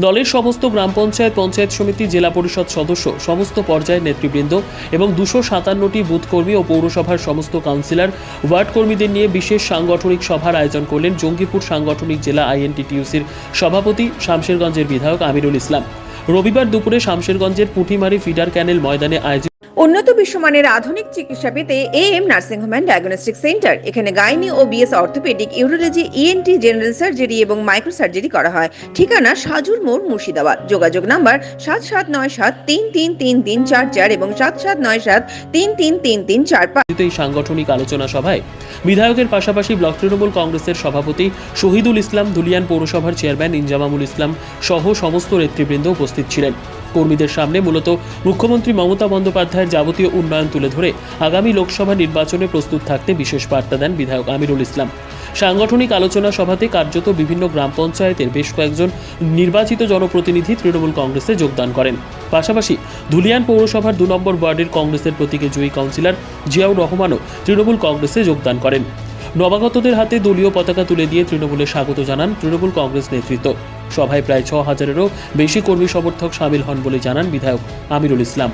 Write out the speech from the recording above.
দলের সমস্ত গ্রাম পঞ্চায়েত পঞ্চায়েত সমিতি জেলা পরিষদ সদস্য, সমস্ত পর্যায়ের নেতৃবৃন্দ এবং দুশো সাতান্নটি বুথ কর্মী ও পৌরসভার সমস্ত কাউন্সিলর, ওয়ার্ড কর্মীদের নিয়ে বিশেষ সাংগঠনিক সভার আয়োজন করলেন জঙ্গিপুর সাংগঠনিক জেলা আইএনটিটিউসির সভাপতি শামশেরগঞ্জের বিধায়ক আমিরুল ইসলাম। রবিবার দুপুরে শামশেরগঞ্জের পুঁটিমারি ফিডার ক্যানেল ময়দানে আয়োজিত উন্নত বিশ্বমানের আধুনিক চিকিৎসা পেতে A M nursing home and diagnostic centre, এখানে গাইনি ও BS orthopaedic, urology ENT general surgery এবং মাইক্রো সার্জারি করা হয়। ঠিকানা সাজুর মোড় মুর্শিদাবাদ। যোগাযোগ নাম্বার সাত সাত নয় সাত তিন তিন তিন তিন চার চার এবং সাত সাত নয় সাত তিন তিন তিন তিন চার পাঁচ। এই সাংগঠনিক আলোচনা সভায় বিধায়কের পাশাপাশি ব্লক তৃণমূল কংগ্রেসের সভাপতি শহীদুল ইসলাম দুলিয়ান পৌরসভার চেয়ারম্যান ইনজামামুল ইসলাম সহ সমস্ত নেতৃবৃন্দ উপস্থিত ছিলেন। কর্মীদের সামনে মূলত মুখ্যমন্ত্রী মমতা বন্দ্যোপাধ্যায়ের যাবতীয় উন্নয়ন তুলে ধরে আগামী লোকসভা নির্বাচনে প্রস্তুত থাকতে বিশেষ বার্তা দেন বিধায়ক আমিরুল ইসলাম। সাংগঠনিক আলোচনা সভাতে কার্যত বিভিন্ন গ্রাম পঞ্চায়েতের বেশ কয়েকজন নির্বাচিত জনপ্রতিনিধি তৃণমূল কংগ্রেসে যোগদান করেন। পাশাপাশি ধুলিয়ান পৌরসভার দু নম্বর ওয়ার্ডের কংগ্রেসের প্রতীকে জয়ী কাউন্সিলর জিয়াউর রহমানও তৃণমূল কংগ্রেসে যোগদান করেন। নবাগতদের হাতে দলীয় পতাকা তুলে দিয়ে তৃণমূলে স্বাগত জানান তৃণমূল কংগ্রেস নেতৃত্ব। সভায় প্রায় ছ হাজারেরও বেশি কর্মী সমর্থক সামিল হন বলে জানান বিধায়ক আমিরুল ইসলাম।